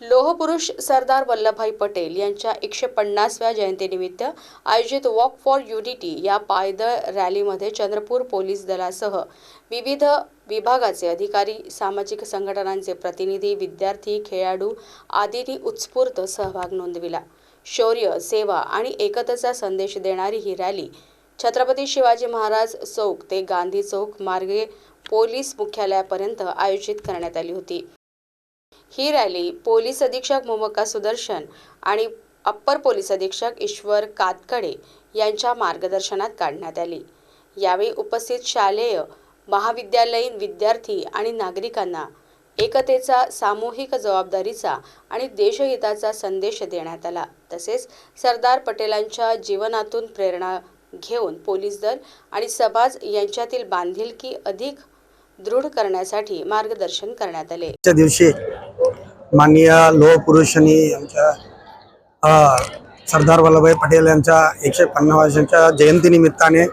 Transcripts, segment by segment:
लोहपुरुष सरदार वल्लभभाई पटेल यांच्या एकशे पन्नासव्या जयंतीनिमित्त आयोजित वॉक फॉर युनिटी या पायदळ रॅलीमध्ये चंद्रपूर पोलीस दलासह विविध विभागाचे अधिकारी सामाजिक संघटनांचे प्रतिनिधी विद्यार्थी खेळाडू आदींनी उत्स्फूर्त सहभाग नोंदविला. शौर्य सेवा आणि एकतेचा संदेश देणारी ही रॅली छत्रपती शिवाजी महाराज चौक ते गांधी चौक मार्गे पोलीस मुख्यालयापर्यंत आयोजित करण्यात आली होती. ही रॅली पोलीस अधीक्षक मोमका सुदर्शन आणि अप्पर पोलीस अधीक्षक ईश्वर कातकडे यांच्या मार्गदर्शनात काढण्यात आली. यावेळी उपस्थित शालेय महाविद्यालयीन विद्यार्थी आणि नागरिकांना एकतेचा सामूहिक जबाबदारीचा आणि देशहिताचा संदेश देण्यात आला. तसेच सरदार पटेलांच्या जीवनातून प्रेरणा घेऊन पोलीस दल आणि समाज यांच्यातील बांधिलकी अधिक दृढ करण्यासाठी मार्गदर्शन करण्यात आले. आजच्या दिवशी माननीय लोह पुरुषांनी आमच्या सरदार वल्लभभाई पटेल यांच्या एकशे पन्नास वर्षांच्या जयंतीनिमित्ताने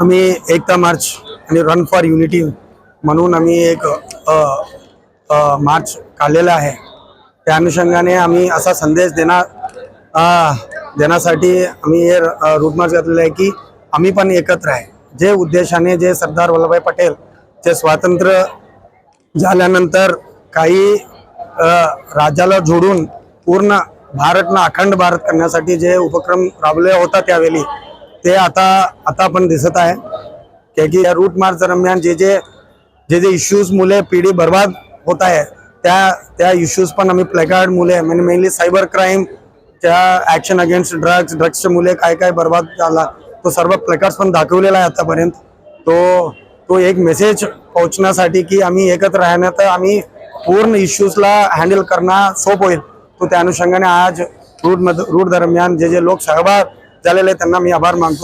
आम्ही एकता मार्च आणि रन फॉर युनिटी म्हणून आम्ही एक मार्च काढलेला आहे. त्या अनुषंगाने आम्ही असा संदेश देणार देण्यासाठी आम्ही हे रूटमार्च घातलेलं आहे की आम्ही पण एकत्र आहे. जे उद्देशाने जे सरदार वल्लभभाई पटेल ते स्वातंत्र्य झाल्यानंतर काही राज्याला जोडून पूर्ण भारतनं अखंड भारत करण्यासाठी जे उपक्रम राबवले होता त्यावेळी ते आता आता पण दिसत आहे. त्या की या रूट मार्च दरम्यान जे जे जे जे इश्यूज मुले पिढी बर्बाद होत आहे त्या त्या इश्यूज पण आम्ही प्लेकार्ड मुले म्हणजे मेनली सायबर क्राईम त्या ॲक्शन अगेन्स्ट ड्रग्स ड्रग्सच्या मुले काय काय बर्बाद झाला तो सर्व प्लेकार्ड्स पण दाखवलेला आहे आतापर्यंत. तो तो एक मेसेज पोहोचण्यासाठी की आम्ही एकत्र राहण्यात तर आम्ही पूर्ण इश्यूजला हँडल करणं सोप होईल. तो त्या अनुषंगाने आज रूट मध रूट दरम्यान जे जे लोक सहभाग झालेले आहेत, त्यांना मी आभार मानतो.